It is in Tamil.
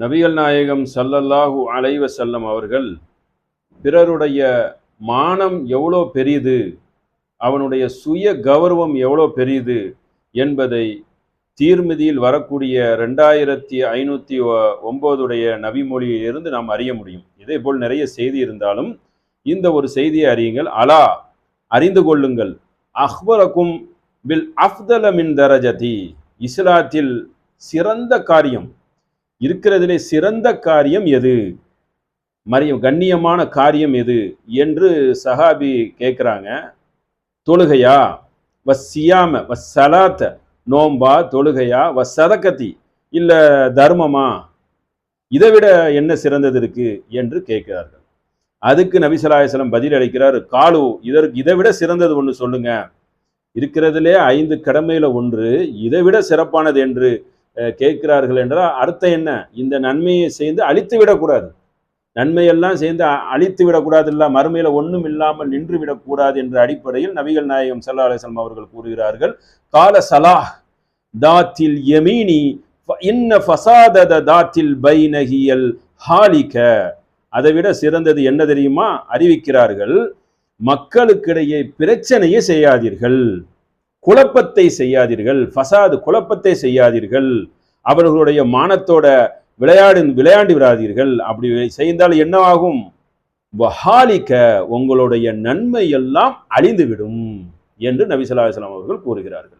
நபிகள் நாயகம் சல்லல்லாஹூ அலைவ செல்லம் அவர்கள் பிறருடைய மானம் எவ்வளோ பெரியது அவனுடைய சுய கௌரவம் எவ்வளோ பெரியது என்பதை தீர்மிதியில் வரக்கூடிய ரெண்டாயிரத்தி ஐநூற்றி ஒம்போதுடைய நபிமொழியிலிருந்து நாம் அறிய முடியும். இதே போல் நிறைய செய்தி இருந்தாலும் இந்த ஒரு செய்தியை அறியுங்கள். அலா அறிந்து கொள்ளுங்கள். அஹ்பரக்கும் பில் அஃதல தரஜதி. இஸ்லாத்தில் சிறந்த காரியம். இருக்கிறதிலே சிறந்த காரியம் எது? மரியம் கண்ணியமான காரியம் எது? என்று சஹாபி கேட்குறாங்க தொழுகையா? வஸ் வசலாத்த வஸ் சலாத்த நோம்பா தொழுகையா? வஸ் சதக்கத்தி இல்லை தர்மமா? இதை விட என்ன சிறந்தது இருக்கு? என்று கேட்கிறார்கள். அதுக்கு நபிசலாயசலம் பதில் அளிக்கிறார். காலு இதற்கு இதை விட சிறந்தது ஒன்று சொல்லுங்க. இருக்கிறதுலே ஐந்து கடமையில ஒன்று இதை விட சிறப்பானது என்று கேட்கிறார்கள் என்றால் அர்த்தம் என்ன? இந்த நன்மையை சேர்ந்து அழித்து விடக்கூடாது. நன்மையெல்லாம் சேர்ந்து அ- அழித்து விடக்கூடாது இல்ல மறுமையில ஒன்றும் இல்லாமல் நின்று விடக்கூடாது என்ற அடிப்படையில் நபிகள் நாயகம் சல்லா அலிஸ்லாம் அவர்கள் கூறுகிறார்கள் கால சலாஹ் தாத்தில் யமீனி இன்ன ஃபசாதத தாத்தில் பைனகியல் ஹாலிக. அதை விட சிறந்தது என்ன தெரியுமா? அறிவிக்கிறார்கள் மக்களுக்கிடையே பிரச்சனையே செய்யாதீர்கள். குழப்பத்தை செய்யாதீர்கள். ஃபசாது குழப்பத்தை செய்யாதீர்கள். அவர்களுடைய மானத்தோட விளையாடு விளையாண்டு விடாதீர்கள். அப்படி செய்தால் என்னவாகும் வஹாலிக்க உங்களுடைய நன்மை எல்லாம் அழிந்துவிடும் என்று நபி அவர்கள் கூறுகிறார்கள்.